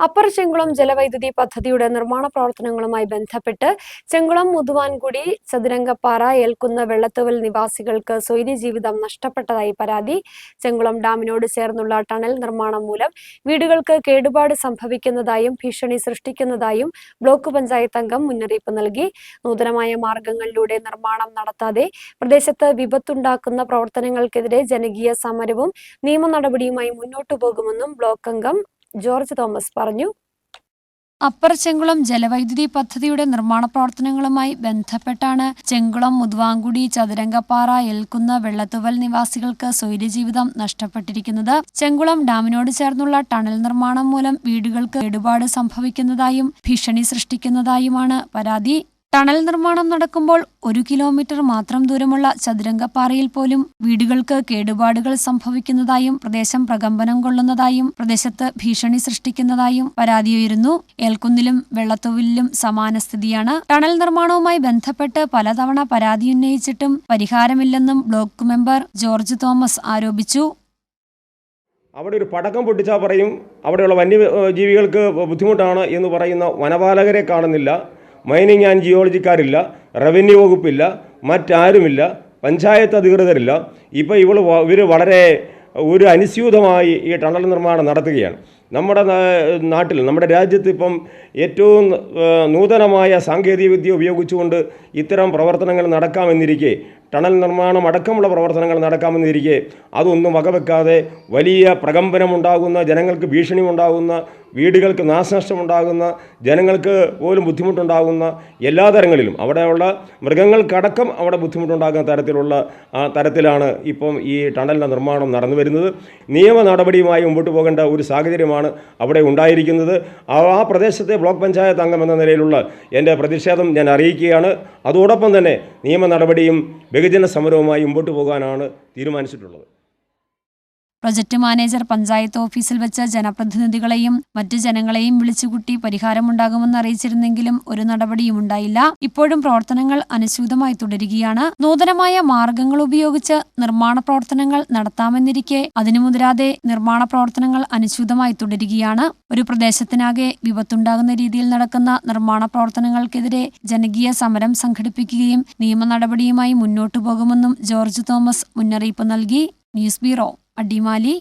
Upper Chenkulam ജലവൈദ്യുതി പദ്ധതിയുടെ നിർമ്മാണ പ്രവർത്തനങ്ങളുമായി ബന്ധപ്പെട്ട് ചെങ്കുളം മുതുവാൻകുടി ചതുരംഗപ്പാറ ഏൽക്കുന്ന വെള്ളത്തുവൽ നിവാസികൾക്ക് സ്വൈര്യ ജീവിതം നഷ്ടപ്പെട്ടതായി പരാതി. ചെങ്കുളം ഡാമിനോട് ചേർന്നുള്ള ടണൽ നിർമ്മാണം മൂലം വീടുകൾക്ക് കേടുപാട് സംഭവിക്കുന്നതായും ഭീഷണി സൃഷ്ടിക്കുന്നതായും ബ്ലോക്ക് പഞ്ചായത്ത് അംഗം മുന്നറിയിപ്പ് നൽകി. നൂതനമായ മാർഗങ്ങളിലൂടെ നിർമ്മാണം നടത്താതെ പ്രദേശത്ത് വിപത്തുണ്ടാക്കുന്ന പ്രവർത്തനങ്ങൾക്കെതിരെ ജനകീയ സമരവും നിയമ നടപടിയുമായി മുന്നോട്ടു പോകുമെന്നും ബ്ലോക്ക് അംഗം ജോർജ് തോമസ് പറഞ്ഞു. അപ്പർ ചെങ്കുളം ജലവൈദ്യുതി പദ്ധതിയുടെ നിർമ്മാണ പ്രവർത്തനങ്ങളുമായി ബന്ധപ്പെട്ടാണ് ചെങ്കുളം മുതുവാങ്കുടി ചതുരംഗപ്പാറ എൽക്കുന്ന വെള്ളത്തുവൽ നിവാസികൾക്ക് സ്വൈര്യജീവിതം നഷ്ടപ്പെട്ടിരിക്കുന്നത്. ചെങ്കുളം ഡാമിനോട് ചേർന്നുള്ള ടണൽ നിർമ്മാണം മൂലം വീടുകൾക്ക് കേടുപാട് സംഭവിക്കുന്നതായും ഭീഷണി സൃഷ്ടിക്കുന്നതായുമാണ് പരാതി. ടണൽ നിർമ്മാണം നടക്കുമ്പോൾ ഒരു കിലോമീറ്റർ മാത്രം ദൂരമുള്ള ചതുരംഗപ്പാറയിൽ പോലും വീടുകൾക്ക് കേടുപാടുകൾ സംഭവിക്കുന്നതായും പ്രദേശം പ്രകമ്പനം കൊള്ളുന്നതായും പ്രദേശത്ത് ഭീഷണി സൃഷ്ടിക്കുന്നതായും പരാതിയുയരുന്നു ഏൽക്കുന്നിലും വെള്ളത്തൊവിലും സമാന സ്ഥിതിയാണ്. ടണൽ നിർമ്മാണവുമായി ബന്ധപ്പെട്ട് പലതവണ പരാതി ഉന്നയിച്ചിട്ടും പരിഹാരമില്ലെന്നും ബ്ലോക്ക് മെമ്പർ ജോർജ് തോമസ് ആരോപിച്ചു. അവിടെ ഒരു പടക്കം പൊട്ടിച്ചാൽ പറയും. അവിടെയുള്ള വന്യജീവികൾക്ക് ബുദ്ധിമുട്ടാണ് എന്ന് പറയുന്ന വനപാലകരെ കാണുന്നില്ല. മൈനിങ് ആൻഡ് ജിയോളജിക്കാരില്ല റവന്യൂ വകുപ്പില്ല മറ്റാരുമില്ല പഞ്ചായത്ത് അധികൃതരില്ല. ഇപ്പോൾ ഇവൾ ഇവർ വളരെ ഒരു അനുസ്യൂതമായി ഈ ടണൽ നിർമ്മാണം നടത്തുകയാണ്. നമ്മുടെ നാട്ടിൽ നമ്മുടെ രാജ്യത്ത് ഇപ്പം ഏറ്റവും നൂതനമായ സാങ്കേതികവിദ്യ ഉപയോഗിച്ചുകൊണ്ട് ഇത്തരം പ്രവർത്തനങ്ങൾ നടക്കാമെന്നിരിക്കെ ടണൽ നിർമ്മാണം അടക്കമുള്ള പ്രവർത്തനങ്ങൾ നടക്കാമെന്നിരിക്കെ അതൊന്നും വകവെക്കാതെ വലിയ പ്രകമ്പനമുണ്ടാകുന്ന ജനങ്ങൾക്ക് ഭീഷണി ഉണ്ടാകുന്ന വീടുകൾക്ക് നാശനഷ്ടമുണ്ടാകുന്ന ജനങ്ങൾക്ക് പോലും ബുദ്ധിമുട്ടുണ്ടാകുന്ന എല്ലാ തരങ്ങളിലും അവിടെയുള്ള മൃഗങ്ങൾക്കടക്കം അവിടെ ബുദ്ധിമുട്ടുണ്ടാകുന്ന തരത്തിലുള്ള തരത്തിലാണ് ഇപ്പം ഈ ടണലിന്റെ നിർമ്മാണം നടന്നു വരുന്നത്. നിയമ നടപടിയുമായി മുമ്പോട്ട് പോകേണ്ട ഒരു സാഹചര്യമാണ് അവിടെ ഉണ്ടായിരിക്കുന്നത്. ആ പ്രദേശത്തെ ബ്ലോക്ക് പഞ്ചായത്ത് അംഗം എന്ന നിലയിലുള്ള എന്റെ പ്രതിഷേധം ഞാൻ അറിയിക്കുകയാണ്. അതോടൊപ്പം തന്നെ നിയമ നടപടിയും ബഹുജന സമരവുമായി മുമ്പോട്ട് പോകാനാണ് തീരുമാനിച്ചിട്ടുള്ളത്. പ്രൊജക്ട് മാനേജർ പഞ്ചായത്ത് ഓഫീസിൽ വെച്ച് ജനപ്രതിനിധികളെയും മറ്റ് ജനങ്ങളെയും വിളിച്ചുകൂട്ടി പരിഹാരമുണ്ടാകുമെന്ന് അറിയിച്ചിരുന്നെങ്കിലും ഒരു നടപടിയും ഉണ്ടായില്ല. ഇപ്പോഴും പ്രവർത്തനങ്ങൾ അനുസ്യൂതമായി തുടരുകയാണ്. നൂതനമായ മാർഗങ്ങൾ ഉപയോഗിച്ച് നിർമ്മാണ പ്രവർത്തനങ്ങൾ നടത്താമെന്നിരിക്കെ അതിനു മുതിരാതെ നിർമ്മാണ പ്രവർത്തനങ്ങൾ അനുസ്യൂതമായി തുടരുകയാണ്. ഒരു പ്രദേശത്തിനാകെ വിപത്തുണ്ടാകുന്ന രീതിയിൽ നടക്കുന്ന നിർമ്മാണ പ്രവർത്തനങ്ങൾക്കെതിരെ ജനകീയ സമരം സംഘടിപ്പിക്കുകയും നിയമ നടപടിയുമായി മുന്നോട്ടു പോകുമെന്നും ജോർജ് തോമസ് മുന്നറിയിപ്പ് നൽകി. News bureau Adimali